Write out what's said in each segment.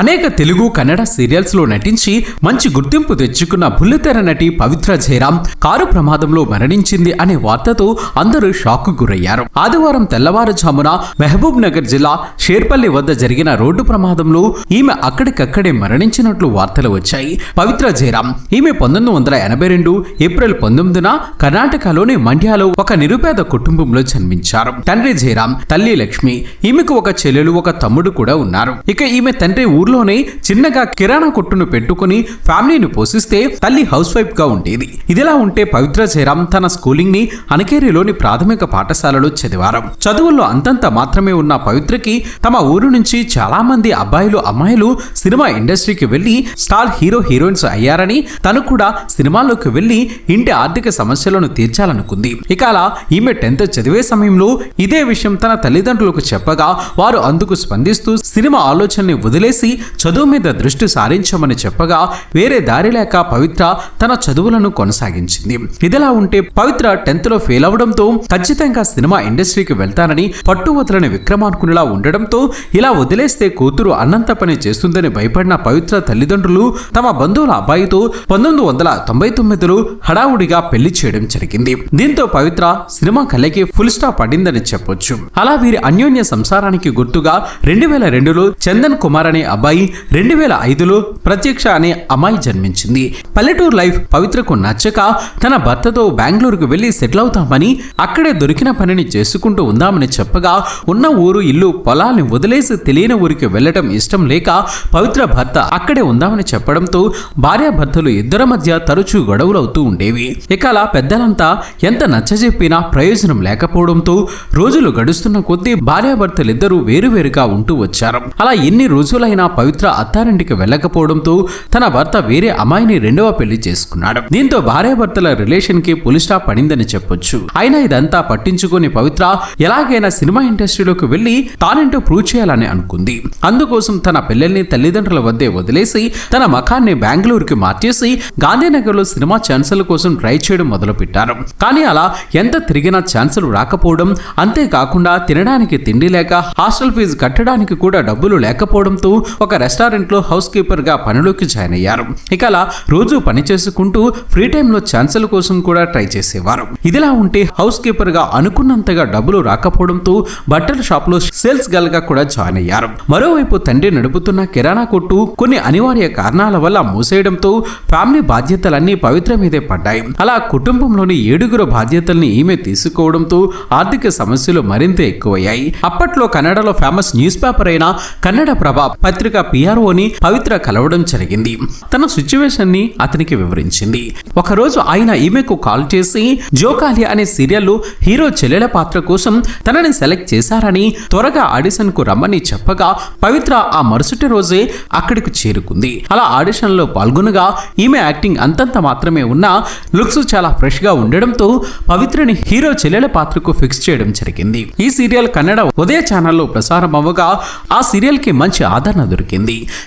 అనేక తెలుగు కన్నడ సీరియల్స్లో నటించి మంచి గుర్తింపు తెచ్చుకున్న బుల్లితెర నటి పవిత్ర జయరాం కారు ప్రమాదంలో మరణించింది అనే వార్తతో అందరూ షాక్ గురయ్యారు. ఆదివారం తెల్లవారుజామున మహబూబ్ నగర్ జిల్లా షేర్పల్లి వద్ద జరిగిన రోడ్డు ప్రమాదంలో ఈమె అక్కడికక్కడే మరణించినట్లు వార్తలు వచ్చాయి. పవిత్ర జయరాం ఈమె పంతొమ్మిది వందల ఎనభై రెండు ఏప్రిల్ పంతొమ్మిదిన కర్ణాటకలోని మండ్యాలో ఒక నిరుపేద కుటుంబంలో జన్మించారు. తండ్రి జయరాం తల్లి లక్ష్మి ఈమెకు ఒక చెల్లెలు ఒక తమ్ముడు కూడా ఉన్నారు. ఇక ఈమె తండ్రి ఊర్లోనే చిన్నగా కిరాణా కొట్టును పెట్టుకుని ఫ్యామిలీని పోషిస్తే తల్లి హౌస్ వైఫ్గా ఉండేది. ఇదిలా ఉంటే పవిత్ర జయరామ్ తన స్కూలింగ్ని అనకేరిలోని ప్రాథమిక పాఠశాలలో చదివారు. చదువుల్లో అంతంత మాత్రమే ఉన్న పవిత్రకి తమ ఊరు నుంచి చాలా మంది అబ్బాయిలు అమ్మాయిలు సినిమా ఇండస్ట్రీకి వెళ్ళి స్టార్ హీరో హీరోయిన్స్ అయ్యారని తను కూడా సినిమాల్లోకి వెళ్ళి ఇంటి ఆర్థిక సమస్యలను తీర్చాలనుకుంది. ఇక అలా ఈమె టెన్త్ చదివే సమయంలో ఇదే విషయం తన తల్లిదండ్రులకు చెప్పగా వారు అందుకు స్పందిస్తూ సినిమా ఆలోచనని వదిలేసి చదువు మీద దృష్టి సారించమని చెప్పగా వేరే దారి లేక పవిత్ర తన చదువులను కొనసాగించింది. ఇదిలా ఉంటే పవిత్ర టెన్త్లో ఫెయిల్ అవడంతో ఖచ్చితంగా సినిమా ఇండస్ట్రీకి వెళ్తానని పట్టు వదలని విక్రమార్కునిలా ఉండడంతో ఇలా వదిలేస్తే కూతురు అన్నంత పని చేస్తుందని భయపడిన పవిత్ర తల్లిదండ్రులు తమ బంధువుల అబ్బాయితో పంతొమ్మిది వందల తొంభై తొమ్మిదిలో హడావుడిగా పెళ్ళి చేయడం జరిగింది. దీంతో పవిత్ర సినిమా కళకి ఫుల్ స్టాప్ పడిందని చెప్పొచ్చు. అలా వీరి అన్యోన్య సంసారానికి గుర్తుగా రెండు వేల రెండులో చందన్ కుమార్ అనే అబ్బాయి రెండు వేల ఐదులో ప్రత్యక్ష అనే అమ్మాయి జన్మించింది. పల్లెటూరు లైఫ్ పవిత్రకు నచ్చక తన భర్తతో బెంగళూరుకు వెళ్ళి సెటిల్ అవుతామని అక్కడే దొరికిన పనిని చేసుకుంటూ ఉందామని చెప్పగా ఉన్న ఊరు ఇల్లు పొలాల్ని వదిలేసి తెలియని ఊరికి వెళ్ళటం ఇష్టం లేక పవిత్ర భర్త అక్కడే ఉందామని చెప్పడంతో భార్యాభర్తలు ఇద్దరి మధ్య తరచూ గొడవలవుతూ ఉండేవి. ఇక అలా పెద్దలంతా ఎంత నచ్చజెప్పినా ప్రయోజనం లేకపోవడంతో రోజులు గడుస్తున్న కొద్దీ భార్యాభర్తలిద్దరూ వేరువేరుగా ఉంటూ వచ్చారు. అలా ఎన్ని రోజులైనా పవిత్ర అత్తారింటికి వెళ్ళకపోవడంతో తన భర్త వేరే అమ్మాయిని రెండవ పెళ్ళి చేసుకున్నాడు. దీంతో భార్యాభర్తల రిలేషన్కి పులి స్టాప్ పడిందని చెప్పొచ్చు. అయినా ఇదంతా పట్టించుకొని పవిత్ర ఎలాగైనా సినిమా ఇండస్ట్రీలోకి వెళ్ళి తానేంటో ప్రూవ్ చేయాలని అనుకుంది. అందుకోసం తన పిల్లల్ని తల్లిదండ్రుల వద్దే వదిలేసి తన మకాన్ని బెంగళూరుకి మార్చేసి గాంధీనగర్లో సినిమా ఛాన్సుల కోసం ట్రై చేయడం మొదలుపెట్టారు. కానీ అలా ఎంత తిరిగినా ఛాన్సులు రాకపోవడం అంతేకాకుండా తినడానికి తిండి లేక హాస్టల్ ఫీజు కట్టడానికి కూడా డబ్బులు లేకపోవడంతో ఒక రెస్టారెంట్లో హౌస్ కీపర్గా పనిలోకి జాయిన్ అయ్యారు. ఇక అలా రోజు పని చేసుకుంటూ ఫ్రీ టైంలో ఛాన్సుల కోసం కూడా ట్రై చేసేవారు. ఇదిలా ఉంటే హౌస్ కీపర్గా అనుకున్నంతగా డబ్బులు రాకపోవడంతో బట్టల షాప్లో సేల్స్ గల్గా కూడా జాయిన్ అయ్యారు. మరోవైపు తండ్రి నడుపుతున్న కిరాణా కొట్టు కొన్ని అనివార్య కారణాల వల్ల మూసేయడంతో ఫ్యామిలీ బాధ్యతలన్నీ పవిత్ర మీదే పడ్డాయి. అలా కుటుంబంలోని ఏడుగురు బాధ్యతల్ని ఈమె తీసుకోవడంతో ఆర్థిక సమస్యలు మరింత ఎక్కువయ్యాయి. అప్పట్లో కన్నడలో ఫేమస్ న్యూస్ పేపర్ అయిన కన్నడ ప్రభ పత్రిక పిఆర్ఓని పవిత్ర కలవడం జరిగింది. తన సిచ్యువేషన్ని అతనికి వివరించింది. ఒకరోజు ఆయన ఈమెకు కాల్ చేసి జోకాలి అనే సీరియల్లో హీరో చెల్లెల పాత్ర కోసం తనని సెలెక్ట్ చేశారని త్వరగా ఆడిషన్కు రమ్మని చెప్పగా పవిత్ర ఆ మరుసటి రోజే అక్కడికి చేరుకుంది. అలా ఆడిషన్లో పాల్గొనగా ఈమె యాక్టింగ్ అంతంత మాత్రమే ఉన్నా లుక్స్ చాలా ఫ్రెష్గా ఉండడంతో పవిత్రని హీరో చెల్లెల పాత్రకు ఫిక్స్ చేయడం జరిగింది. ఈ సీరియల్ కన్నడ ఉదయ ఛానల్లో ప్రసారం అవ్వగా ఆ సీరియల్కి మంచి ఆదరణ దొరికింది.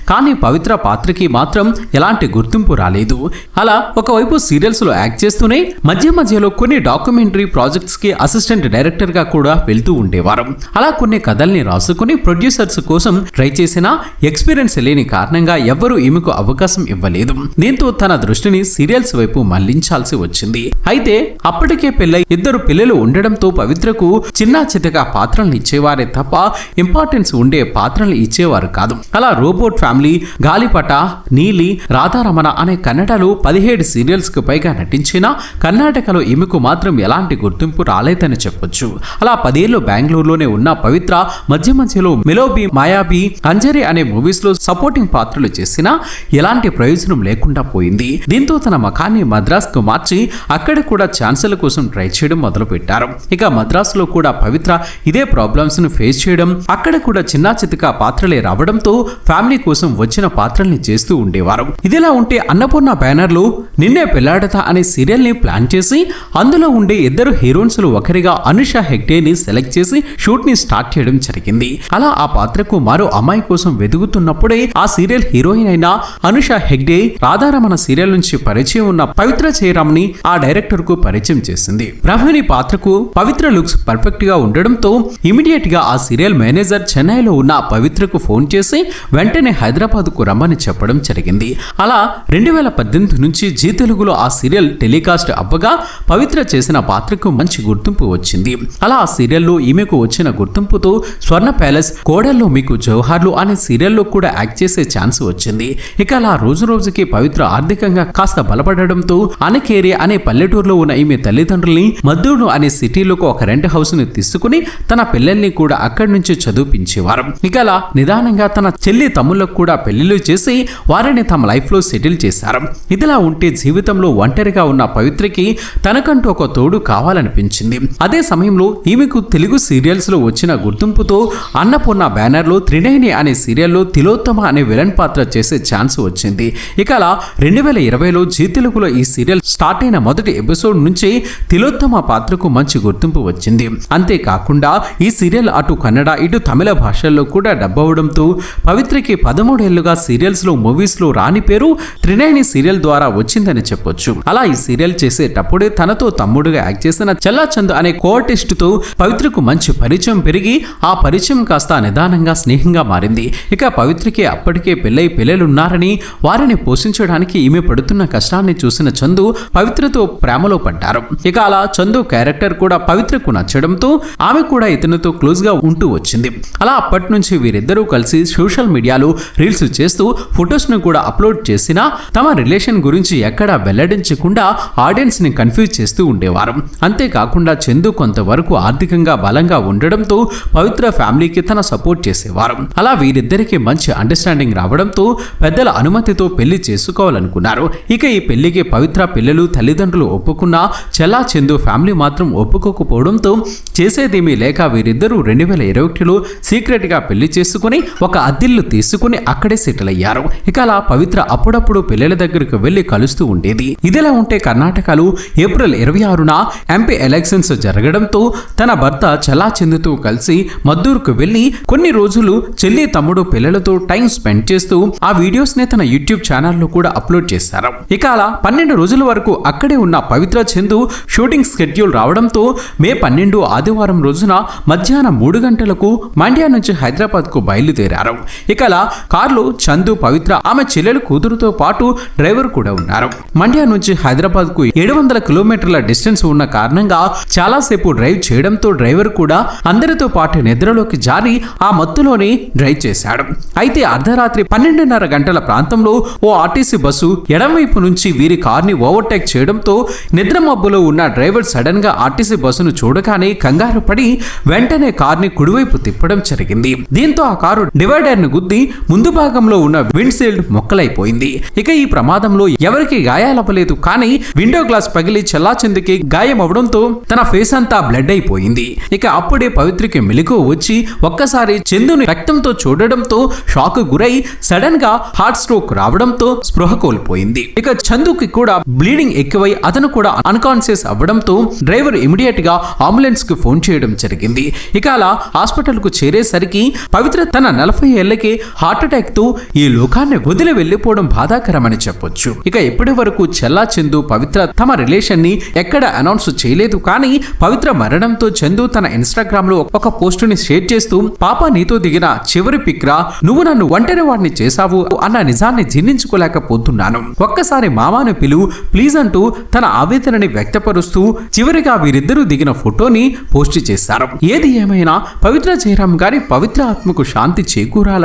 కానీ పవిత్ర పాత్రకి మాత్రం ఎలాంటి గుర్తింపు రాలేదు. అలా ఒకవైపు సీరియల్స్లో యాక్ట్ చేస్తూనే మధ్య మధ్యలో కొన్ని డాక్యుమెంటరీ ప్రాజెక్ట్స్కి అసిస్టెంట్ డైరెక్టర్గా కూడా వెళ్తూ ఉండేవారు. అలా కొన్ని కథల్ని రాసుకుని ప్రొడ్యూసర్స్ కోసం ట్రై చేసినా ఎక్స్పీరియన్స్ లేని కారణంగా ఎవ్వరూ ఈమెకు అవకాశం ఇవ్వలేదు. దీంతో తన దృష్టిని సీరియల్స్ వైపు మళ్ళించాల్సి వచ్చింది. అయితే అప్పటికే పెళ్ళై ఇద్దరు పిల్లలు ఉండడంతో పవిత్రకు చిన్న చితక పాత్రలను ఇచ్చేవారే తప్ప ఇంపార్టెన్స్ ఉండే పాత్రలు ఇచ్చేవారు కాదు. అలా రోబోట్ ఫ్యామిలీ గాలిపట నీలి రాధారమణ అనే కన్నడలో పదిహేడు సీరియల్స్కు పైగా నటించినా కర్ణాటకలో ఈమెకు మాత్రం ఎలాంటి గుర్తింపు రాలేదని చెప్పొచ్చు. అలా పదేళ్ళు బెంగళూరులోనే ఉన్న పవిత్ర మధ్య మధ్యలో మెలోబి మాయాబి అంజరి అనే మూవీస్లో సపోర్టింగ్ పాత్రలు చేసినా ఎలాంటి ప్రయోజనం లేకుండా పోయింది. దీంతో తన మకాన్ని మద్రాస్కు మార్చి అక్కడ కూడా ఛాన్సుల కోసం ట్రై చేయడం మొదలుపెట్టారు. ఇక మద్రాసులో కూడా పవిత్ర ఇదే ప్రాబ్లమ్స్ను ఫేస్ చేయడం అక్కడ కూడా చిన్న చితక పాత్రలే రావడంతో ఫ్యామిలీ కోసం వచ్చిన పాత్రల్ని చేస్తూ ఉండేవారు. ఇదిలా ఉంటే అన్నపూర్ణ బ్యానర్లు నిన్నే పెళ్ళాడతా అనే సీరియల్ని ప్లాన్ చేసి అందులో ఉండే ఇద్దరు హీరోయిన్స్లు ఒకరిగా అనుష హెగ్డే ని సెలెక్ట్ చేసి షూట్ని స్టార్ట్ చేయడం జరిగింది. అలా ఆ పాత్రకు మరో అమ్మాయి కోసం వెతుకుతున్నప్పుడే ఆ సీరియల్ హీరోయిన్ అయిన అనుష హెగ్డే రాధారమణ సీరియల్ నుంచి పరిచయం ఉన్న పవిత్ర జయరామ్ని ఆ డైరెక్టర్కు పరిచయం చేసింది. ప్రభుని పాత్రకు పవిత్ర లుక్స్ పర్ఫెక్ట్గా ఉండడంతో ఇమీడియట్గా ఆ సీరియల్ మేనేజర్ చెన్నైలో ఉన్న పవిత్రకు ఫోన్ చేసి వెంటనే హైదరాబాద్కు రమ్మని చెప్పడం జరిగింది. అలా రెండు వేల పద్దెనిమిది నుంచి జీ తెలుగులో ఆ సీరియల్ టెలికాస్ట్ అవ్వగా పవిత్ర చేసిన పాత్రకు మంచి గుర్తింపు వచ్చింది. అలా ఆ సీరియల్లో ఈమెకు వచ్చిన గుర్తింపుతో స్వర్ణ ప్యాలెస్ కోడల్లో మీకు జవహర్లు అనే సీరియల్లో కూడా యాక్ట్ చేసే ఛాన్స్ వచ్చింది. ఇక అలా రోజు రోజుకి పవిత్ర ఆర్థికంగా కాస్త బలపడడంతో అనకేరి అనే పల్లెటూరులో ఉన్న ఈమె తల్లిదండ్రుల్ని మద్దూరు అనే సిటీలోకి ఒక రెంట్ హౌస్ని తీసుకుని తన పిల్లల్ని కూడా అక్కడి నుంచి చదివించేవారు. ఇక అలా నిదానంగా తన చెల్లి తమ్ముళ్ళకు కూడా పెళ్ళిళ్ళు చేసి వారిని తమ లైఫ్లో సెటిల్ చేశారు. ఇదిలా ఉంటే జీవితంలో ఒంటరిగా ఉన్న పవిత్రకి తనకంటూ ఒక తోడు కావాలనిపించింది. అదే సమయంలో ఈమెకు తెలుగు సీరియల్స్లో వచ్చిన గుర్తింపుతో అన్నపూర్ణ బ్యానర్లో త్రినేని అనే సీరియల్లో తిలోత్తమ అనే విలన్ పాత్ర చేసే ఛాన్స్ వచ్చింది. ఇక అలా రెండు వేల ఇరవైలో జీ తెలుగులో ఈ సీరియల్ స్టార్ట్ అయిన మొదటి ఎపిసోడ్ నుంచి తిలోత్తమ పాత్రకు మంచి గుర్తింపు వచ్చింది. అంతేకాకుండా ఈ సీరియల్ అటు కన్నడ ఇటు తమిళ భాషల్లో కూడా డబ్ అవడంతో పవిత్రికి పదమూడేళ్ళుగా సీరియల్స్లో మూవీస్లో రాని పేరు త్రినేని సీరియల్ ద్వారా వచ్చిందని చెప్పొచ్చు. అలా ఈ సీరియల్ చేసేటప్పుడే తనతో తమ్ముడుగా యాక్ట్ చేసిన చల్లాచంద్ అనే కోఆర్టిస్ట్ పవిత్రకు మంచి పరిచయం పెరిగి ఆ పరిచయం కాస్త నిదానంగా స్నేహంగా మారింది. ఇక పవిత్రకి అప్పటికే పెళ్ళై పిల్లలున్నారని వారిని పోషించడానికి ఈమె పడుతున్న కష్టాన్ని చూసిన చందు పవిత్రతో ప్రేమలో పడ్డారు. ఇక అలా చందు క్యారెక్టర్ కూడా పవిత్రకు నచ్చడంతో ఆమె కూడా ఇతనితో క్లోజ్గా ఉంటూ వచ్చింది. అలా అప్పటి నుంచి వీరిద్దరూ కలిసి సోషల్ మీడియాలో రీల్స్ చేస్తూ ఫొటోస్ను కూడా అప్లోడ్ చేసినా తమ రిలేషన్ గురించి ఎక్కడా వెల్లడించకుండా ఆడియన్స్ని కన్ఫ్యూజ్ చేస్తూ ఉండేవారు. అంతేకాకుండా చందు కొంతవరకు ఆర్థికంగా బలంగా ఉండడంతో పవిత్ర ఫ్యామిలీకి తన సపోర్ట్ చేసేవారు. అలా వీరిద్దరికి మంచి అండర్స్టాండింగ్ రావడంతో పెద్దల అనుమతితో పెళ్ళి చేసుకోవాలనుకున్నారు. ఇక ఈ పెళ్ళికి పవిత్ర పిల్లలు తల్లిదండ్రులు ఒప్పుకున్నా చెల్లా చందు ఫ్యామిలీ మాత్రం ఒప్పుకోకపోవడంతో చేసేదేమీ లేక వీరిద్దరూ రెండు వేల ఇరవై ఒకటిలో సీక్రెట్గా పెళ్ళి చేసుకుని ఒక అద్దిల్లు తీసుకుని అక్కడే సెటిల్ అయ్యారు. ఇక అలా పవిత్ర అప్పుడప్పుడు పిల్లల దగ్గరకు వెళ్ళి కలుస్తూ ఉండేది. ఇదిలా ఉంటే కర్ణాటకలో ఏప్రిల్ ఇరవై ఆరున ఎంపీ ఎలక్షన్స్ జరగడంతో తన భర్త చలా చెందుతూ కలిసి మద్దూరుకు వెళ్ళి కొన్ని రోజులు చెల్లి తమ్ముడు పిల్లలతో టైం స్పెండ్ చేస్తూ ఆ వీడియోస్ని తన యూట్యూబ్ ఛానల్లో కూడా అప్లోడ్ చేశారు. ఇక అలా పన్నెండు రోజుల వరకు అక్కడే ఉన్న పవిత్ర చందు షూటింగ్ స్కెడ్యూల్ రావడంతో మే పన్నెండు ఆదివారం రోజున మధ్యాహ్నం మూడు గంటలకు మండ్యా నుంచి హైదరాబాద్కు బయలుదేరారు. ఇక అలా చందు పవిత్ర ఆమె చెల్లెలు కూతురుతో పాటు డ్రైవర్ కూడా ఉన్నారు. మండ్యా నుంచి హైదరాబాద్కు ఏడు వందల కిలోమీటర్ల డిస్టెన్స్ ఉన్న కారణంగా చాలాసేపు డ్రైవ్ చేయడంతో డ్రైవర్ కూడా అందరితో పాటు నిద్రలోకి జారి ఆ మత్తులోనే డ్రైవ్ చేశాడు. అయితే అర్ధరాత్రి పన్నెండున్నర గంటల ప్రాంతంలో ఓ ఆర్టీసీ బస్సు ఎడమవైపు నుంచి వీరి కార్ని ఓవర్టేక్ చేయడంతో నిద్ర మబ్బులో ఉన్న డ్రైవర్ సడన్గా ఆర్టీసీ బస్సును చూడగానే కంగారు పడి వెంటనే కార్ని కుడివైపు తిప్పడం జరిగింది. దీంతో ఆ కారు డివైడర్ను గుద్ది ముందు భాగంలో ఉన్న విండ్షీల్డ్ మొక్కలైపోయింది. ఇక ఈ ప్రమాదంలో ఎవరికి గాయాలవ్వలేదు. కానీ విండో గ్లాస్ పగిలి చెల్లాచెందుకి గాయం అవడంతో తన ఫేస్ అంతా బ్లడ్ అయిపోయింది. ఇక అప్పుడే పవిత్రకి మెలకు వచ్చి ఒక్కసారి చందుని రక్తంతో చూడడంతో షాక్ గురై సడన్గా హార్ట్ స్ట్రోక్ రావడంతో స్పృహ కోల్పోయింది. ఇక చందుకి కూడా బ్లీడింగ్ ఎక్కువై అతను కూడా అన్కాన్షియస్ అవ్వడంతో డ్రైవర్ ఇమిడియట్గా అంబులెన్స్కు ఫోన్ చేయడం జరిగింది. ఇక అలా హాస్పిటల్కు చేరేసరికి పవిత్ర తన నలభై ఏళ్ళ హార్ట్ అటాక్తో ఈ లోకాన్ని వదిలి వెళ్ళిపోవడం బాధాకరమని చెప్పొచ్చు. ఇక ఇప్పటి వరకు చెల్లా చందు పవిత్ర తమ రిలేషన్ని ఎక్కడ అనౌన్స్ చేయలేదు. కానీ పవిత్ర మరణంతో చందు తన ఇన్స్టాగ్రామ్లో ఒక పోస్ట్ని షేర్ చేస్తూ పాప నీతో దిగిన చివరి పిక్రా నువ్వు నన్ను ఒంటరి వాడిని చేశావు అన్న నిజాన్ని జీర్ణించుకోలేకపోతున్నాను. ఒక్కసారి మామాను పిలు ప్లీజ్ అంటూ తన ఆవేదనని వ్యక్తపరుస్తూ చివరిగా వీరిద్దరూ దిగిన ఫోటోని పోస్ట్ చేశారు. ఏది ఏమైనా పవిత్ర జయరాం గారి పవిత్ర ఆత్మకు శాంతి చేకూరాలని